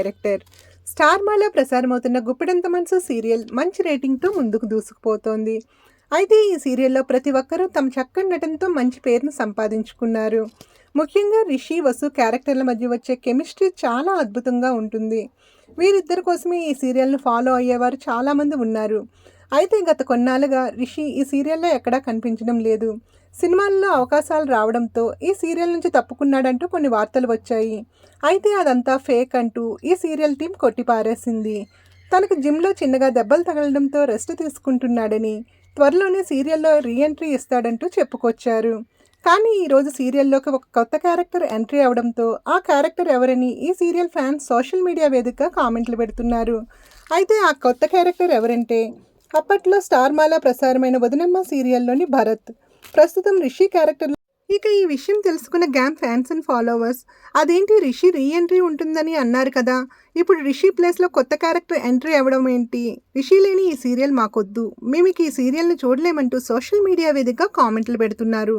Director. Star మాలో ప్రసారమవుతున్న గుప్పెడంత మనసు serial మంచి రేటింగ్తో ముందుకు దూసుకుపోతోంది. అయితే ఈ సీరియల్లో ప్రతి ఒక్కరూ తమ చక్కని నటనతో మంచి పేరును సంపాదించుకున్నారు. ముఖ్యంగా రిషి వసు క్యారెక్టర్ల మధ్య వచ్చే కెమిస్ట్రీ చాలా అద్భుతంగా ఉంటుంది. వీరిద్దరి కోసమే ఈ సీరియల్ను ఫాలో అయ్యేవారు చాలామంది ఉన్నారు. అయితే గత కొన్నాళ్ళుగా రిషి ఈ సీరియల్లో ఎక్కడా కనిపించడం లేదు. సినిమాల్లో అవకాశాలు రావడంతో ఈ సీరియల్ నుంచి తప్పుకున్నాడంటూ కొన్ని వార్తలు వచ్చాయి. అయితే అదంతా ఫేక్ అంటూ ఈ సీరియల్ టీం కొట్టిపారేసింది. తనకు జిమ్లో చిన్నగా దెబ్బలు తగలడంతో రెస్ట్ తీసుకుంటున్నాడని త్వరలోనే సీరియల్లో రీఎంట్రీ ఇస్తాడంటూ చెప్పుకొచ్చారు. కానీ ఈరోజు సీరియల్లోకి ఒక కొత్త క్యారెక్టర్ ఎంట్రీ అవడంతో ఆ క్యారెక్టర్ ఎవరని ఈ సీరియల్ ఫ్యాన్స్ సోషల్ మీడియా వేదికగా కామెంట్లు పెడుతున్నారు. అయితే ఆ కొత్త క్యారెక్టర్ ఎవరంటే అప్పట్లో స్టార్ మాలా ప్రసారమైన వదినమ్మ సీరియల్లోని భరత్. ప్రస్తుతం రిషి క్యారెక్టర్ ఇక ఈ విషయం తెలుసుకున్న గ్యామ్ ఫ్యాన్స్ అండ్ ఫాలోవర్స్ అదేంటి రిషి రీఎంట్రీ ఉంటుందని అన్నారు కదా? ఇప్పుడు రిషి ప్లేస్లో కొత్త క్యారెక్టర్ ఎంట్రీ అవ్వడం ఏంటి? రిషి లేని ఈ సీరియల్ మాకొద్దు. మేము ఈ సీరియల్ని చూడలేమంటూ సోషల్ మీడియా వేదికగా కామెంట్లు పెడుతున్నారు.